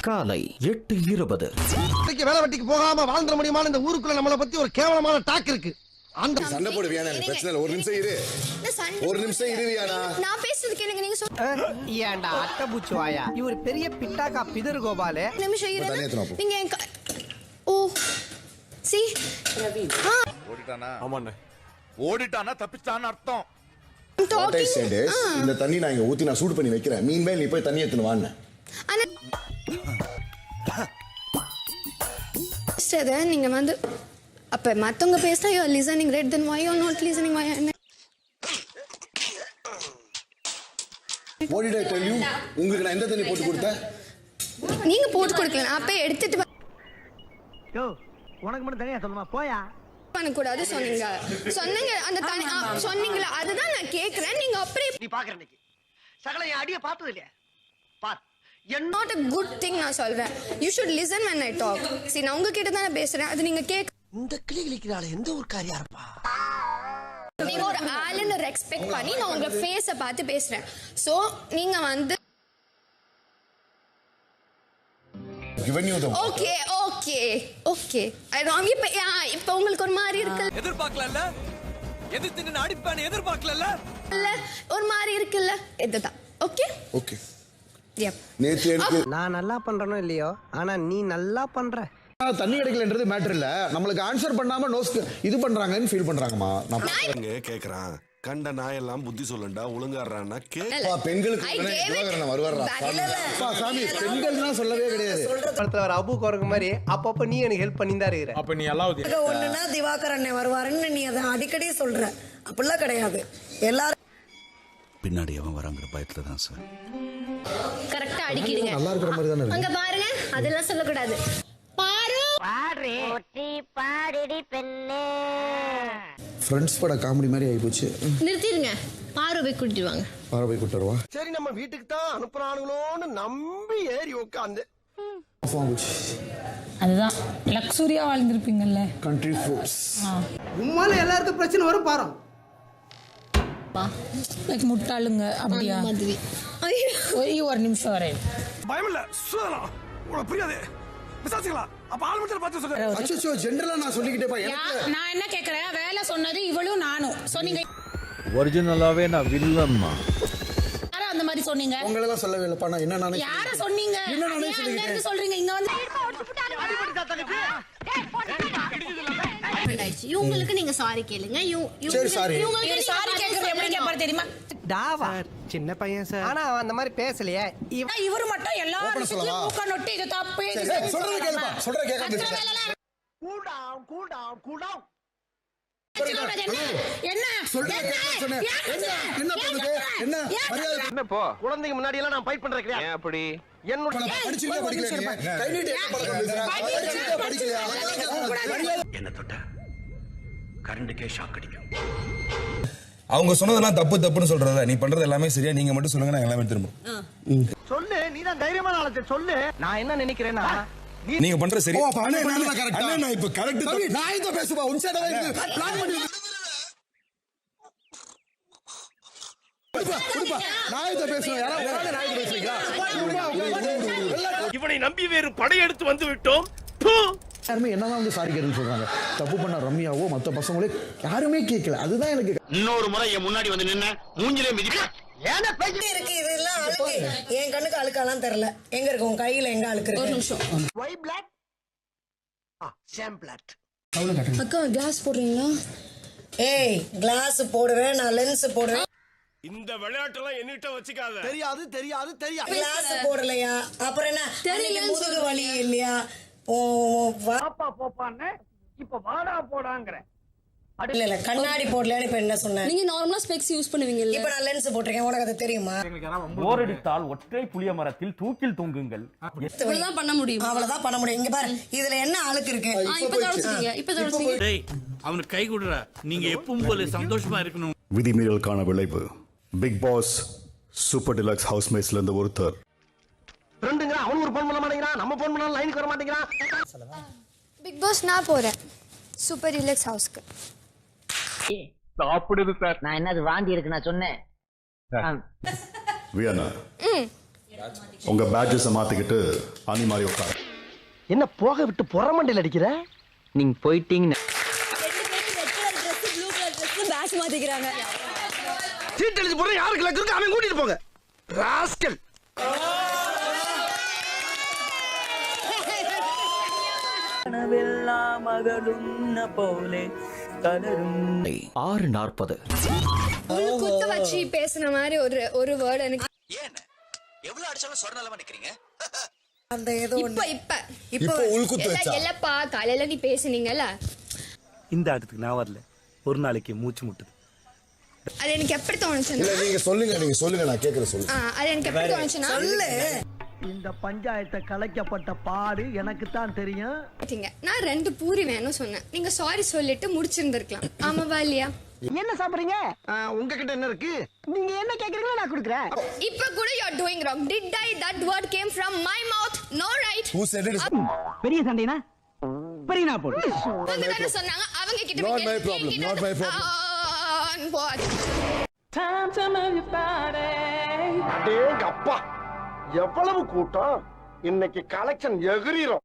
காலை எட்டு இருபது. வேலை வட்டிக்கு போகாம வாழ்ந்துட முடியுமான்னு இந்த ஊருக்குள்ள நம்மளை பத்தி ஒரு கேவலமான டாக் இருக்கு. சண்டை எனக்கு பிரச்சனை இல்லை ஒரு நிமிஷம் இரு. ஒரு நிமிஷம் இருவியானா நான் பேசுறதுக்கு எனக்கு நீங்க சொல்ல ஏன்டா அட்டை பூச்சி வாயா? இவர் பெரிய பிட்டாக்கா பிதர் கோபாலு. நிமிஷம் போ. நீங்க ஓ. சி. ஓடிட்டானா? தப்பிச்சான்னு அர்த்தம். I said is, டாக்கிங் இந்த தண்ணி நான் இங்க ஊத்தி நான் சூடு பண்ணி வைக்கிறேன். மீன்மேல் நீ போய் தண்ணி எடுத்துன்னு சிஸ்டர் நீங்க வந்து அப்ப மத்தவங்க பேசினா you listening right then why you not listening why What did I tell you? உங்களுக்கு நான் எந்த தண்ணி போட்டு கொடுத்தேன்? நீங்க போட்டு கொடுக்கல நான் அப்ப எடுத்துட்டு வ- யோ உனக்கு மட்டும் தனியா சொல்லுமா? போயா? பண்ணக்கூடாது சொன்னீங்க. சொன்னீங்க அந்த தனி சொன்னீங்களா? அதுதான் நான் கேக்குறேன். நீங்க அப்படியே நீ பாக்குற இன்னைக்கு. சகல என் அடிய பார்த்தது இல்லையா? பார். நாட் அ குட் திங் நான் சொல்றேன். You should listen when I talk சரி நான் உங்ககிட்ட தான் பேசுறேன். அது நீங்க கேட்க இந்த கிளி கிளிக்கிறாள் எந்த ஒரு காரியா இருப்பா நீங்க ஒரு ஆளுன்னு ரெஸ்பெக்ட் பண்ணி நான் உங்க ஃபேஸ பார்த்து பேசுறேன். சோ நீங்க வந்து given you the okay okay okay இப்ப இப்ப உங்களுக்கு ஒரு மாதிரி இருக்குல்ல எதிர்பார்க்கல எதிர்த்து நின்று அடிப்பான்னு எதிர்பார்க்கல ஒரு மாதிரி இருக்குல்ல. இதுதான். ஓகே ஓகே நான் நல்லா பண்றனோ இல்லையோ? ஆனா நீ நல்லா பண்ற. தண்ணி கிடைக்கலன்றது மேட்டர் இல்ல. நம்மளுக்கு ஆன்சர் பண்ணாம நோஸ் இது பண்றாங்கன்னு ஃபீல் பண்றாங்கம்மா. நான் கேக்குறான். கண்ட நாயெல்லாம் புத்தி சொல்லண்டா ஒழுங்காடுறான்னா கே அப்பா, பெண்களுக்கு திவாகரன் வருவாரா சாமி பெண்கள்லாம் சொல்லவே கிடையாது. படத்துல வர அபு குரங்கு மாதிரி அப்பப்ப நீ எனக்கு ஹெல்ப் பண்ணி தான் இருக்கிற. அப்ப நீ எல்லாம் ஒண்ணுன்னா திவாகர் அண்ணன் வருவாருன்னு நீ அதை அடிக்கடி சொல்ற. அப்படிலாம் கிடையாது. எல்லாரும் பின்னாடி அவன் வராங்கிற பயத்துல தான் சார். கரெக்டா அடிக்கிறீங்க நல்லா இருக்கிற மாதிரி தானே இருக்கு. அங்க பாருங்க. அதெல்லாம் சொல்லக்கூடாது. ஃப்ரெண்ட்ஸ் பட காமெடி மாதிரி ஆயிப்போச்சு. நிறுத்திடுங்க. பாரு போய் கூட்டிட்டு வாங்க போய் சரி நம்ம வீட்டுக்கு தான் அனுப்புறானுங்களோன்னு நம்பி ஏறி உட்காந்து அதுதான். லக்ஸுரியா வாழ்ந்திருப்பீங்கல்ல. கண்ட்ரி ஃபுட்ஸ் உம்மால எல்லாருக்கும் பிரச்சனை வரும் பாரு லைக் முட்டாளுங்க அப்படியா? மாதிரி. ஐயோ ஒரே ஒரு நிமிஷம் வரேன். பயம் இல்ல சொல்லலாம் உனக்கு புரியாது. விசாரிச்சுக்கலாம். அப்ப பார்த்து அச்சோ ஜென்ரலா நான் சொல்லிக்கிட்டே பா எனக்கு நான் என்ன கேக்குறேன்? வேலை சொன்னது இவளும் நானும். சொன்னீங்க ஒரிஜினலாவே நான் வில்லன்மா யார அந்த மாதிரி சொன்னீங்க? உங்களெல்லாம் சொல்லவே இல்லப்பா நான் என்ன நானே யார சொன்னீங்க? என்ன நானே. இருந்து சொல்றீங்க? இங்க வந்து. இவங்களுக்கு நீங்க சாரி கேளுங்க. இவ- இவங்களுக்கு- சரி, கேக்குறது எப்படி. கேட்பாரு தெரியுமா? டாவா. சின்ன பையன் சார். ஆனா அவன் அந்த மாதிரி பேசலையே. இவரு மட்டும் எல்லா சொல்லவா? மூக்க நொட்டி இது தப்பு சொல்றதை கேளுப்பா, சொல்றதை கேட்காம மரியாதை என்ன போ? குழந்தைங்க முன்னாடி எல்லாம் நான் ஃபைட் பண்றேன் கிடையாது அப்படி? என்ன தொட்ட? கரண்டுக்கே ஷாக் அடிக்கும். அவங்க சொன்னதெல்லாம் தப்பு தப்புன்னு சொல்றத? நீ பண்றது எல்லாமே சரியா? நீங்க மட்டும் சொல்லுங்க நான் எல்லாமே திரும்ப சொல்லு நீ தான் தைரியமான ஆளத்தை சொல்லு. நான் என்ன நினைக்கிறேன்னா நீங்க பண்ற சரி. நான் இப்ப தம்பி, நான் இந்த பேசுவா? உன் சைடு பிளான் பண்ணி இதை இதை இவனை நம்பி வேறு படையெடுத்து வந்து விட்டோம். யாருமே என்னதான் வந்து சாரி கேட்டுன்னு சொல்றாங்க. தப்பு பண்ண ரம்யாவோ மத்த பசங்களே யாருமே கேட்கல அதுதான் எனக்கு இன்னொரு முறை என் முன்னாடி வந்து நின்ன மூஞ்சிலே மிதிப்பா ஏன்னா பேசி இருக்கு? இதெல்லாம் அழுக்கு என் கண்ணுக்கு அழுக்காலாம் தெரியல. எங்க இருக்கு? உன் கையில எங்க அழுக்கு ஒரு இருக்கு நிமிஷம் ஒய் பிளாக் சேம் பிளாக் அக்கா கிளாஸ் போடுறீங்களா? ஏய் கிளாஸ் போடுவேன் நான் லென்ஸ் போடுவேன் இந்த விளையாட்டெல்லாம் என்னிட்ட வச்சுக்காத. தெரியாது தெரியாது தெரியாது. கிளாஸ் போடலையா? அப்புறம் என்ன? அன்னைக்கு முதுகு வலி இல்லையா? ஓ வ- பாப்பா போப்பான்னு இப்ப வாடா போடாங்கற இல்ல இல்ல கண்ணாடி போடலையான்னு இப்ப என்ன சொன்னேன் நீங்க நார்மலா ஸ்பெக்ஸ் யூஸ் பண்ணுவீங்கல்ல. இப்ப நான் லென்ஸ் போட்டிருக்கேன் உனக்கு அது தெரியுமா? போரடித்தால் ஒற்றை புளிய மரத்தில் தூக்கில் தொங்குங்கள். இவ்வளவுதான் பண்ண முடியும். அவ்வளவுதான் பண்ண முடியும். இங்க பாரு இதுல என்ன அழுக்கு இருக்கு? இப்ப இப்ப தொடச்சிட்டீங்க டேய் அவனுக்கு கை கொடுறா. நீங்க எப்பவும் போல சந்தோஷமா இருக்கணும். விதிமீறலுக்கான விளைவு. Bigg Boss super deluxe house மேட்ஸ்ல இருந்து ஒருத்தர். மாட்டேங்கிறான் நம்ம ஃபோன் பண்ணாலும் லைனுக்கு வர மாட்டேங்கிறான் பிக் பாஸ் நான் போறேன். சூப்பர் ரிலாக்ஸ் ஹவுஸ்க்கு நான் என்னது வாந்தி இருக்கு நான் சொன்னேன். வியனா உங்க பேட்ஜஸை மாத்திக்கிட்டு அணி மாதிரி உட்கார. என்ன போக விட்டு புறமண்டையில் அடிக்கிற? நீங்க போயிட்டீங்க பேட்ச் மாத்திக்கிறாங்க. சீட் எழுதி போடுற யாருக்கு லக்கு இருக்கு அவன் கூட்டிட்டு போங்க. ராஸ்கல். ஆறு நாற்பது. குத்த வச்சு பேசுன மாதிரி ஒரு ஒரு வேர்டு எனக்கு எவ்வளவு அடிச்சாலும் சொரணலமா நிக்கிறீங்க? அந்த ஏதோ இப்ப இப்ப. இப்போ இல்ல இல்லப்பா காலையில நீ பேசுனீங்கல்ல? இந்த ஆட்டத்துக்கு நான் வரல. ஒரு நாளைக்கு மூச்சு முட்டுது. அது எனக்கு எப்படி தோணுச்சுன்னா? நீங்க சொல்லுங்க நீங்க சொல்லுங்க நான் கேக்குறேன் சொல்லு ஆ, அது எனக்கு எப்படி தோணுச்சுன்னா? இந்த பஞ்சாயத்தை கலைக்கப்பட்ட பாடு எனக்கு தான் தெரியும். நான் ரெண்டு பூரி வேணும் சொன்னேன் நீங்க சாரி சொல்லிட்டு முடிச்சிருந்திருக்கலாம் ஆமாவா இல்லையா என்ன சாப்பிடுறீங்க உங்ககிட்ட என்ன இருக்கு நீங்க என்ன கேக்குறீங்களோ நான் கொடுக்குறேன் இப்ப கூட you are doing wrong did I that word came from my mouth no right Who said it? பெரிய சண்டைனா பெரிய நான் போடு அவங்க தானே சொன்னாங்க அவங்க கிட்ட போய் my கேளு. problem, என்கிட்ட- not my problem. Ah, what? அடேங்க அப்பா எவ்வளவு கூட்டம்? இன்னைக்கு கலெக்ஷன் எகிரிரும்.